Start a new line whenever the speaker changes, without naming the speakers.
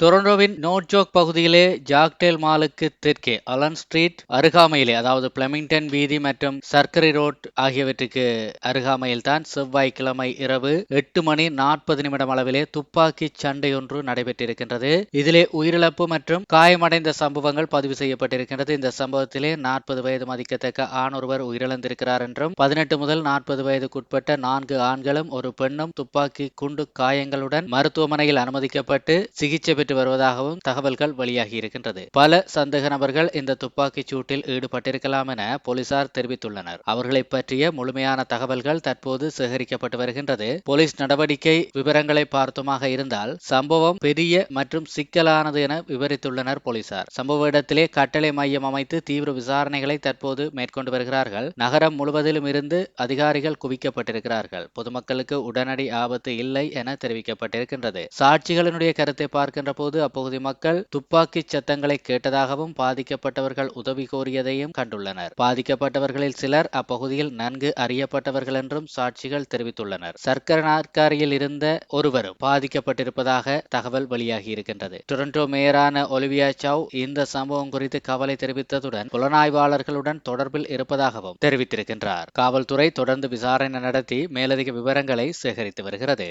டொரண்டோவின் நோட்ஜோக் பகுதியிலே ஜாக்டேல் மாலுக்கு தெற்கே அலன் ஸ்ட்ரீட் அருகாமையிலே அதாவது பிளமிங்டன் வீதி மற்றும் சர்க்கரை ரோட் ஆகியவற்றுக்கு அருகாமையில் தான் செவ்வாய்க்கிழமை இரவு எட்டு மணி நாற்பது நிமிடம் அளவிலே துப்பாக்கி சண்டை ஒன்று நடைபெற்றிருக்கின்றது. இதிலே உயிரிழப்பு மற்றும் காயமடைந்த சம்பவங்கள் பதிவு செய்யப்பட்டிருக்கின்றது. இந்த சம்பவத்திலே நாற்பது வயது மதிக்கத்தக்க ஆண் ஒருவர் உயிரிழந்திருக்கிறார் என்றும் பதினெட்டு முதல் நாற்பது வயதுக்குட்பட்ட நான்கு ஆண்களும் ஒரு பெண்ணும் துப்பாக்கி குண்டு காயங்களுடன் மருத்துவமனையில் அனுமதிக்கப்பட்டு சிகிச்சை பெற்று வருவதாகவும் தகவல்கள் வெளியாகி இருக்கின்றது. பல சந்தேக நபர்கள் இந்த துப்பாக்கிச் சூட்டில் ஈடுபட்டிருக்கலாம் என போலீசார் தெரிவித்துள்ளனர். அவர்களை பற்றிய முழுமையான தகவல்கள் தற்போது சேகரிக்கப்பட்டு வருகின்றது. போலீஸ் நடவடிக்கை விவரங்களை பார்த்துமாக இருந்தால் சம்பவம் பெரிய மற்றும் சிக்கலானது என விவரித்துள்ளனர் போலீசார். சம்பவ இடத்திலே கட்டளை மையம் அமைத்து தீவிர விசாரணைகளை தற்போது மேற்கொண்டு வருகிறார்கள். நகரம் முழுவதிலும் இருந்து அதிகாரிகள் குவிக்கப்பட்டிருக்கிறார்கள். பொதுமக்களுக்கு உடனடி ஆபத்து இல்லை என தெரிவிக்கப்பட்டிருக்கின்றது. சாட்சிகளினுடைய கருத்தை பார்க்கின்ற போது அப்பகுதி மக்கள் துப்பாக்கி சத்தங்களை கேட்டதாகவும் பாதிக்கப்பட்டவர்கள் உதவி கோரியதையும் கண்டுள்ளனர். பாதிக்கப்பட்டவர்களில் சிலர் அப்பகுதியில் நன்கு அறியப்பட்டவர்கள் என்றும் சாட்சிகள் தெரிவித்துள்ளனர். சர்க்கர நாற்காரியில் இருந்த ஒருவரும் பாதிக்கப்பட்டிருப்பதாக தகவல் வெளியாகியிருக்கின்றது. டொரண்டோ மேயரான ஒலிவியா சவ் இந்த சம்பவம் குறித்து கவலை தெரிவித்ததுடன் புலனாய்வாளர்களுடன் தொடர்பில் இருப்பதாகவும் தெரிவித்திருக்கின்றார். காவல்துறை தொடர்ந்து விசாரணை நடத்தி மேலதிக விவரங்களை சேகரித்து வருகிறது.